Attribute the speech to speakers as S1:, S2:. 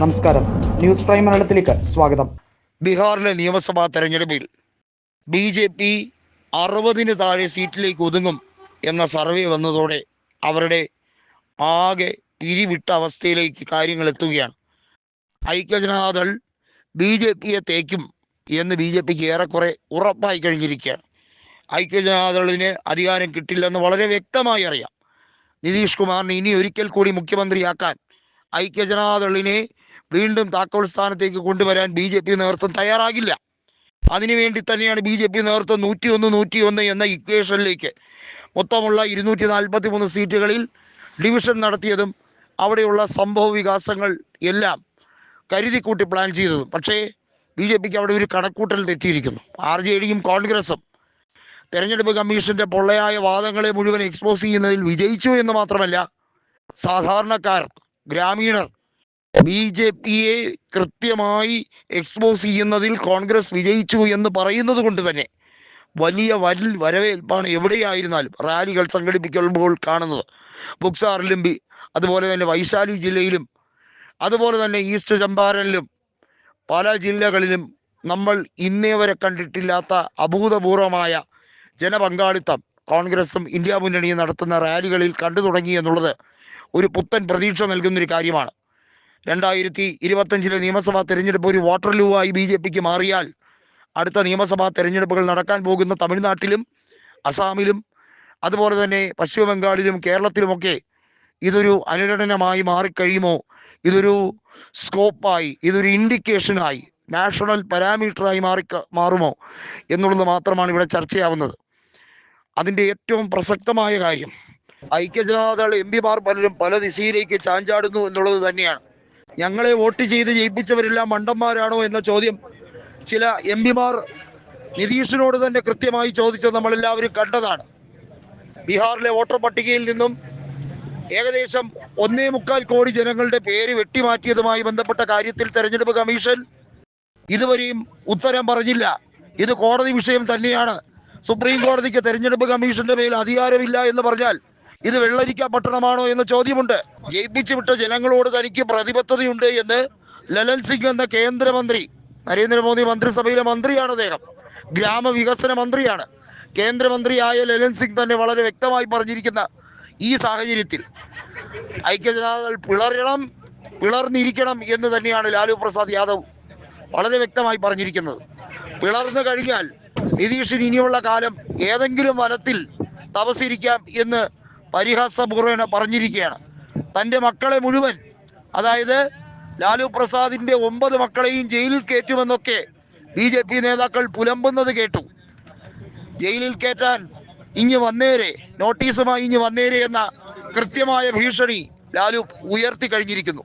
S1: നമസ്കാരം. News prime മലയാളത്തിലേക്ക് സ്വാഗതം.
S2: ബീഹാറിലെ നിയമസഭാ തെരഞ്ഞെടുപ്പിൽ ബി ജെ പി അറുപതിന് താഴെ സീറ്റിലേക്ക് ഒതുങ്ങും എന്ന സർവേ വന്നതോടെ അവരുടെ ആകെ ഇരിവിട്ട അവസ്ഥയിലേക്ക് കാര്യങ്ങൾ എത്തുകയാണ്. ഐക്യജനതാദൾ ബി ജെ പിയെ തേക്കും എന്ന് ബി ജെ പിക്ക് ഏറെക്കുറെ ഉറപ്പായി കഴിഞ്ഞിരിക്കുകയാണ്. ഐക്യജനതാദളിന് അധികാരം കിട്ടില്ലെന്ന് വളരെ വ്യക്തമായി അറിയാം. നിതീഷ് കുമാറിനെ ഇനി ഒരിക്കൽ കൂടി മുഖ്യമന്ത്രിയാക്കാൻ ഐക്യജനതാദളിനെ വീണ്ടും താക്കോൽ സ്ഥാനത്തേക്ക് കൊണ്ടുവരാൻ ബി ജെ പി നേതൃത്വം തയ്യാറാകില്ല. അതിനുവേണ്ടി തന്നെയാണ് ബി ജെ പി നേതൃത്വം നൂറ്റി ഒന്ന് നൂറ്റി ഒന്ന് എന്ന ഇക്വേഷനിലേക്ക് മൊത്തമുള്ള ഇരുന്നൂറ്റി നാൽപ്പത്തി മൂന്ന് സീറ്റുകളിൽ ഡിവിഷൻ നടത്തിയതും അവിടെയുള്ള സംഭവ വികാസങ്ങൾ എല്ലാം കരുതിക്കൂട്ടി പ്ലാൻ ചെയ്തതും. പക്ഷേ ബി ജെ പിക്ക് അവിടെ ഒരു കണക്കൂട്ടൽ തെറ്റിയിരിക്കുന്നു. ആർ ജെ ഡിയും കോൺഗ്രസും തെരഞ്ഞെടുപ്പ് കമ്മീഷന്റെ പൊള്ളയായ വാദങ്ങളെ മുഴുവൻ എക്സ്പോസ് ചെയ്യുന്നതിൽ വിജയിച്ചു എന്ന് മാത്രമല്ല സാധാരണക്കാർ ഗ്രാമീണർ ബി ജെ പിയെ കൃത്യമായി എക്സ്പോസ് ചെയ്യുന്നതിൽ കോൺഗ്രസ് വിജയിച്ചു എന്ന് പറയുന്നത് കൊണ്ട് തന്നെ വലിയ വരിൽ വരവേൽപ്പാണ് എവിടെയായിരുന്നാലും റാലികൾ സംഘടിപ്പിക്കുമ്പോൾ കാണുന്നത്. ബുക്സാറിലും ബി അതുപോലെ തന്നെ വൈശാലി ജില്ലയിലും അതുപോലെ തന്നെ ഈസ്റ്റ് ചമ്പാരനിലും പല ജില്ലകളിലും നമ്മൾ ഇന്നേ വരെ കണ്ടിട്ടില്ലാത്ത അഭൂതപൂർവമായ ജനപങ്കാളിത്തം കോൺഗ്രസും ഇന്ത്യ മുന്നണിയും നടത്തുന്ന റാലികളിൽ കണ്ടു തുടങ്ങി എന്നുള്ളത് ഒരു പുത്തൻ പ്രതീക്ഷ നൽകുന്നൊരു കാര്യമാണ്. രണ്ടായിരത്തി ഇരുപത്തഞ്ചിലെ നിയമസഭാ തെരഞ്ഞെടുപ്പ് ഒരു വാട്ടർലൂവായി ബി ജെ പിക്ക് മാറിയാൽ അടുത്ത നിയമസഭാ തെരഞ്ഞെടുപ്പുകൾ നടക്കാൻ പോകുന്ന തമിഴ്നാട്ടിലും അസാമിലും അതുപോലെ തന്നെ പശ്ചിമബംഗാളിലും കേരളത്തിലുമൊക്കെ ഇതൊരു അനുരണനമായി മാറിക്കഴിയുമോ? ഇതൊരു സ്കോപ്പായി ഇതൊരു ഇൻഡിക്കേഷനായി നാഷണൽ പാരാമീറ്ററായി മാറി മാറുമോ എന്നുള്ളത് മാത്രമാണ് ഇവിടെ ചർച്ചയാവുന്നത്. അതിന്റെ ഏറ്റവും പ്രസക്തമായ കാര്യം ഐക്യജനതാദൾ എം പിമാർ പലരും പല ദിശയിലേക്ക് ചാഞ്ചാടുന്നു എന്നുള്ളത് തന്നെയാണ്. ഞങ്ങളെ വോട്ട് ചെയ്ത് ജയിപ്പിച്ചവരെല്ലാം മണ്ടന്മാരാണോ എന്ന ചോദ്യം ചില എം പിമാർ നിതീഷിനോട് തന്നെ കൃത്യമായി ചോദിച്ചത് നമ്മളെല്ലാവരും കണ്ടതാണ്. ബീഹാറിലെ വോട്ടർ പട്ടികയിൽ നിന്നും ഏകദേശം ഒന്നേ മുക്കാൽ കോടി ജനങ്ങളുടെ പേര് വെട്ടിമാറ്റിയതുമായി ബന്ധപ്പെട്ട കാര്യത്തിൽ തെരഞ്ഞെടുപ്പ് കമ്മീഷൻ ഇതുവരെയും ഉത്തരം പറഞ്ഞില്ല. ഇത് കോടതി വിഷയം തന്നെയാണ്. സുപ്രീം കോടതിക്ക് തെരഞ്ഞെടുപ്പ് കമ്മീഷന്റെ മേൽ അധികാരമില്ല എന്ന് പറഞ്ഞാൽ ഇത് വെള്ളരിക്ക പട്ടണമാണോ എന്ന ചോദ്യമുണ്ട്. ജയിപ്പിച്ചു വിട്ട ജനങ്ങളോട് തനിക്ക് പ്രതിബദ്ധതയുണ്ട് എന്ന് ലലൻ സിംഗ് എന്ന കേന്ദ്രമന്ത്രി നരേന്ദ്രമോദി മന്ത്രിസഭയിലെ മന്ത്രിയാണ് അദ്ദേഹം. ഗ്രാമവികസന മന്ത്രിയാണ്. കേന്ദ്രമന്ത്രിയായ ലലൻ സിംഗ് തന്നെ വളരെ വ്യക്തമായി പറഞ്ഞിരിക്കുന്ന ഈ സാഹചര്യത്തിൽ ഐക്യജനതാദൾ പിളരണം പിളർന്നിരിക്കണം എന്ന് തന്നെയാണ് ലാലു പ്രസാദ് യാദവ് വളരെ വ്യക്തമായി പറഞ്ഞിരിക്കുന്നത്. പിളർന്നു കഴിഞ്ഞാൽ നിതീഷിന് ഇനിയുള്ള കാലം ഏതെങ്കിലും വനത്തിൽ തപസിരിക്കാം എന്ന് പരിഹാസപൂർവന പറഞ്ഞിരിക്കുകയാണ്. തന്റെ മക്കളെ മുഴുവൻ അതായത് ലാലു പ്രസാദിന്റെ ഒമ്പത് മക്കളെയും ജയിലിൽ കയറ്റുമെന്നൊക്കെ ബി ജെ പി നേതാക്കൾ പുലമ്പുന്നത് കേട്ടു. ജയിലിൽ കയറ്റാൻ ഇങ്ങ് വന്നേരെ നോട്ടീസുമായി ഇങ്ങ് വന്നേരെ എന്ന കൃത്യമായ ഭീഷണി ലാലു ഉയർത്തി കഴിഞ്ഞിരിക്കുന്നു.